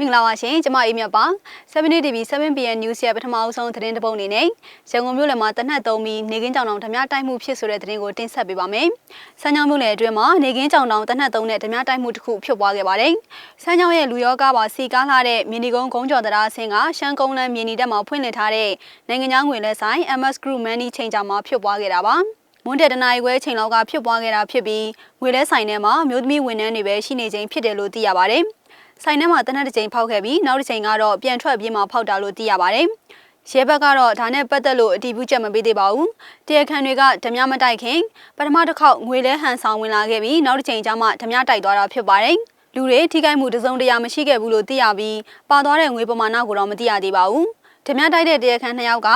မင်္ဂလာပါရှင်ကျမအေးမြတ်ပါ 7 TV 7pm news ရဲ့ပထမအဆုံးသတင်းတစ်ပုဒ်အနေနဲ့ရန်ကုန်မြို့လယ်မှာတနက်သုံးပြီးနေကင်းကြောင်တောင်ဓမြတိုက်မှုဖြစ်ဆိုတဲ့သတင်းကိုတင်ဆက်ပေးပါမယ်။စမ်းချောင်းမြို့လယ်အတွင်းမှာနေကင်းကြောင်တောင်တနက်သုံးနဲ့ဓမြတိုက်မှုတစ်ခုဖြစ်ပွားခဲ့ပါတယ်။စမ်းချောင်းရဲ့လူရောကားပါစီကားလာတဲ့မီနီကုန်းကုန်းကျော်တရားအဆင်းကရှမ်းကုန်းလမ်းမြေနီတက်မှာဖွင့်လှစ်ထားတဲ့နိုင်ငံခြားငွေလဲဆိုင် MS Group Money Changer မှာဖြစ်ပွားခဲ့တာပါ။မွန်းတဲ့တနာရီခွဲချိန်လောက်ကဖြစ်ပွားခဲ့တာဖြစ်ပြီးငွေလဲဆိုင်ထဲမှာမျိုးသမီးဝန်ထမ်းတွေပဲရှိနေခြင်းဖြစ်တယ်လို့သိရပါတယ်။ ဆိုင်ထဲမှာတနက်တစ်ချိန်ဖောက်ခဲ့ပြီးနောက်တစ်ချိန်ကတော့ပြန်ထွက်ပြေးမှဖောက်တာလို့သိရပါတယ်။ရဲဘက်ကတော့ဒါနဲ့ပတ်သက်လို့အတည်ပြုချက်မပေးသေးပါဘူး။တရားခံတွေကဓမြမတိုက်ခင်ပထမတစ်ခေါက်ငွေလဲဟန်ဆောင်ဝင်လာခဲ့ပြီးနောက်တစ်ချိန်ကျမှဓမြတိုက်သွားတာဖြစ်ပါတယ်။လူတွေထိခိုက်မှုတစုံတရာမရှိခဲ့ဘူးလို့သိရပြီးပါသွားတဲ့ငွေပမာဏကိုတော့မသိရသေးပါဘူး။ဓမြတိုက်တဲ့တရားခံနှစ်ယောက်က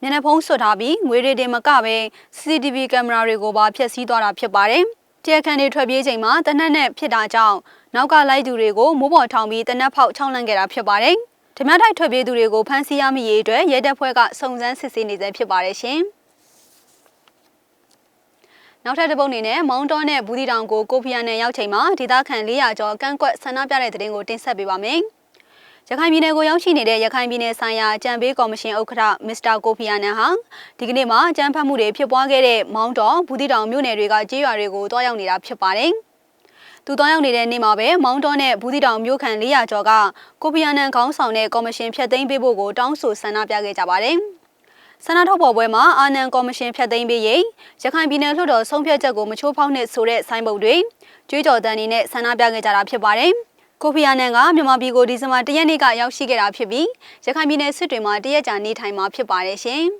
မျက်နှာဖုံးဆွတ်ထားပြီးငွေတွေတင်မကပဲ CCTV ကင်မရာတွေကိုပါဖျက်ဆီးသွားတာဖြစ်ပါတယ်။ တရားခံတွေထွက်ပြေးချိန်မှာတနက်နဲ့ဖြစ်တာကြောင့်နောက်ကလိုက်သူတွေကိုမိုးပေါ်ထောင်ပြီးတနက်ဖောက်ချောင်းလန့်ခဲ့တာဖြစ်ပါတယ်။ဓမြတိုက်ထွက်ပြေးသူတွေကိုဖမ်းဆီးရမိရေးအတွက်ရဲတပ်ဖွဲ့ကစုံစမ်းစစ်ဆေးနေဆဲဖြစ်ပါတယ်ရှင်။နောက်ထပ်တစ်ပုတ်အနေနဲ့မောင်းတော်နဲ့ဘူးတီတောင်ကိုကိုဖီယာနဲ့ရောက်ချိန်မှာဒေသခံ400ကျော်ကန့်ကွက်ဆန္ဒပြတဲ့တဲ့တင်ကိုတင်ဆက်ပေးပါမယ်။ ရခိုင်ပြည်နယ်ကိုရောက်ရှိနေတဲ့ရခိုင်ပြည်နယ်ဆိုင်ရာကြံပေးကော်မရှင်ဥက္ကဋ္ဌမစ္စတာကိုဖီယာနန်ဟာဒီကနေ့မှာကြမ်းဖက်မှုတွေဖြစ်ပွားခဲ့တဲ့မောင်းတော်ဘူးတီတောင်မြို့နယ်တွေကကြေးရွာတွေကိုတွားရောက်နေတာဖြစ်ပါတယ်။သူတောင်းရောက်နေတဲ့နေ့မှာပဲမောင်းတော်နဲ့ဘူးသီတောင်မြို့ခံ400ကျော်ကကိုပီယာနန်ခေါင်းဆောင်တဲ့ကော်မရှင်ဖျက်သိမ်းပေးဖို့ကိုတောင်းဆိုဆန္ဒပြခဲ့ကြပါတယ်။ဆန္ဒထုတ်ဖော်ပွဲမှာအာနန်ကော်မရှင်ဖျက်သိမ်းပေးရေးရခိုင်ပြည်နယ်လွှတ်တော်ဆုံးဖြတ်ချက်ကိုမချိုးဖောက်နဲ့ဆိုတဲ့ဆိုင်းဘုတ်တွေကြွေးကြော်တန်းနေနဲ့ဆန္ဒပြခဲ့ကြတာဖြစ်ပါတယ်။ ကိုဖီယာနန်ကမြန်မာပြည်ကိုဒီဇင်ဘာ၁ရက်နေ့ကရောက်ရှိခဲ့တာဖြစ်ပြီးရခိုင်ပြည်နယ်စစ်တွေမှာတရက်ကြာနေထိုင်မှာဖြစ်ပါတယ်ရှင်။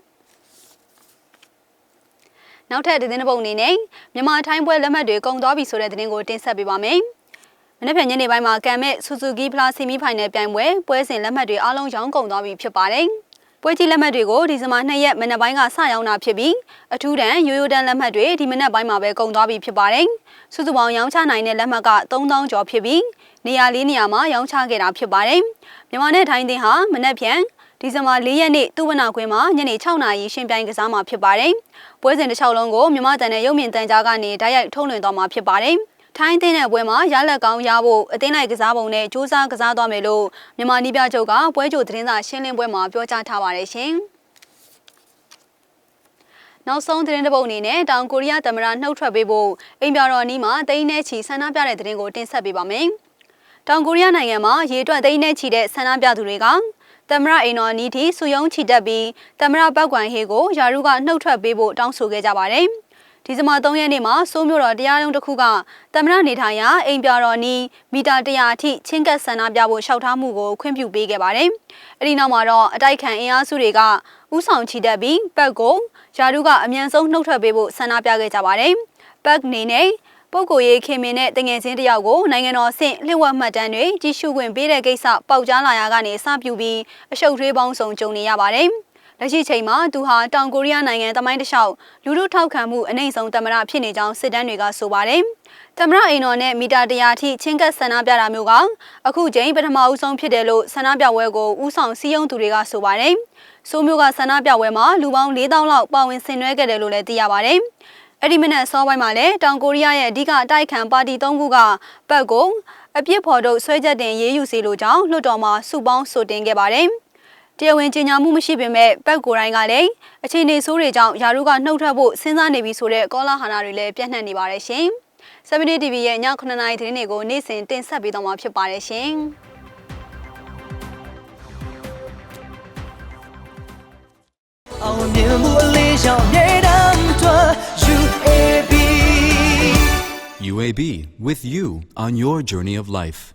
နောက်ထပ်သတင်းတစ်ပုဒ်အနေနဲ့မြန်မာထိုင်းပွဲလက်မှတ်တွေကုန်သွားပြီဆိုတဲ့သတင်းကိုတင်ဆက်ပေးပါမယ်။မနေ့ဖြန်ညနေပိုင်းမှာကံမဲ့ဆူဇူကီဖလားဆီမီဖိုင်နယ်ပြိုင်ပွဲပွဲစဉ်လက်မှတ်တွေအားလုံးရောင်းကုန်သွားပြီဖြစ်ပါတယ်။ ပွဲကြီးလက်မှတ်တွေကိုဒီဇင်ဘာ2ရက်မနက်ပိုင်းကစရောင်းတာဖြစ်ပြီးအထူးတန်းရိုးရိုးတန်းလက်မှတ်တွေဒီမနက်ပိုင်းမှာပဲကုန်သွားပြီဖြစ်ပါတယ်။စုစုပေါင်းရောင်းချနိုင်တဲ့လက်မှတ်က3000ကျော်ဖြစ်ပြီးနေရာလေးနေရာမှာရောင်းချခဲ့တာဖြစ်ပါတယ်။မြန်မာနဲ့ထိုင်းသင်းဟာမနက်ဖြန်ဒီဇင်ဘာ၄ရက်နေ့သူဝနာခွင်းမှာညနေ6နာရီရှင်ပြိုင်ကစားမှာဖြစ်ပါတယ်။ပွဲစဉ်တစ်လျှောက်လုံးကိုမြမတန်တဲ့ရုပ်မြင်တန်ကြားကနေဓာတ်ရိုက်ထုတ်လွှင့်သွားမှာဖြစ်ပါတယ်။ ထိုင်းသင်းတဲ့ပွဲမှာရလက်ကောင်းရဖို့အသင်းလိုက်ကစားပုံနဲ့စူးစမ်းကစားသွားမယ်လို့မြန်မာနီးပြချုပ်ကပွဲကြိုသတင်းစာရှင်းလင်းပွဲမှာပြောကြားထားပါတယ်ရှင်။နောက်ဆုံးသတင်းတစ်ပုဒ်အနေနဲ့တောင်ကိုရီးယားသမ္မတနှုတ်ထွက်ပေးဖို့အိမ်ပြော်တော်နီးမှာတိန်းနေချီဆန္ဒပြတဲ့သတင်းကိုတင်ဆက်ပေးပါမယ်။တောင်ကိုရီးယားနိုင်ငံမှာရေတွက်သိန်းနဲ့ချီတဲ့ဆန္ဒပြသူတွေကသမရအိမ်တော်နီးတီစုယုံချီတက်ပြီးသမရပောက်ကွမ်ဟေးကိုယာရုကနှုတ်ထွက်ပေးဖို့တောင်းဆိုခဲ့ကြပါတယ်။ ဒီဇင်ဘာ3ရက်နေ့မှာစိုးမျိုးတော်တရားရုံးတစ်ခုကသမရနေထိုင်ရာအိမ်ပြတော်နီးမီတာ100အထိချင်းကပ်ဆန္ဒပြဖို့လျှောက်ထားမှုကိုခွင့်ပြုပေးခဲ့ပါတယ်။အဲဒီနောက်မှာတော့အတိုက်ခံအင်အားစုတွေကဥဆောင်ချီတက်ပြီးပတ်ကိုယာရုကအမြန်ဆုံးနှုတ်ထွက်ပေးဖို့ဆန္ဒပြခဲ့ကြပါတယ်။ပတ်နေနဲ့ပုဂ္ဂိုလ်ရေးခင်မင်နဲ့တငယ်ချင်းတယောက်ကိုနိုင်ငံတော်ဆင့်လှည့်ဝက်မှတ်တမ်းတွေကြီးစုခွင့်ပေးတဲ့ကိစ္စပေါက်ကြားလာရကနေစပြုပြီးအရှုပ်ထွေးပေါင်းစုံကြုံနေရပါတယ်။ လက်ရှိချိန်မှာသူဟာတောင်ကိုရီးယားနိုင်ငံတမိုင်းတစ်လျှောက်လူထုထောက်ခံမှုအနိုင်ဆုံးသမ္မတဖြစ်နေကြောင်းစစ်တမ်းတွေကဆိုပါတယ်။သမ္မတအိမ်တော်နဲ့မီတာတရာထိချင်းကပ်ဆန္ဒပြတာမျိုးကအခုချိန်ပထမဦးဆုံးဖြစ်တယ်လို့ဆန္ဒပြပွဲကိုဥဆောင်စည်းရုံးသူတွေကဆိုပါတယ်။ဆိုမျိုးကဆန္ဒပြပွဲမှာလူပေါင်း4000လောက်ပါဝင်ဆင်နွှဲခဲ့တယ်လို့လည်းသိရပါတယ်။အဲ့ဒီမနက်စောပိုင်းမှာလည်းတောင်ကိုရီးယားရဲ့အဓိကအတိုက်ခံပါတီ၃ခုကပတ်ကိုအပြစ်ဖော်ထုတ်ဆွဲချက်တင်ရေးယူစီလိုကြောင်းလွှတ်တော်မှာစုပေါင်းဆိုတင်ခဲ့ပါတယ်။ တရားဝင်ကြေညာမှုမရှိပေမဲ့ပတ်ကိုတိုင်းကလည်းအခြေအနေဆိုးတွေကြောင့်ယာရုကနှုတ်ထွက်ဖို့စဉ်းစားနေပြီဆိုတဲ့ကောလာဟနာတွေလည်းပြန့်နှံ့နေပါတယ်ရှင်။7 TV ရဲ့ည9:00နာရီသတင်းတွေကိုနေ့စဉ်တင်ဆက်ပေးသွားမှာဖြစ်ပါတယ်ရှင်။အောင်မြင်မှုအလေးရှောင်မြေတမ်းထွက် UAB UAB with you on your journey of life.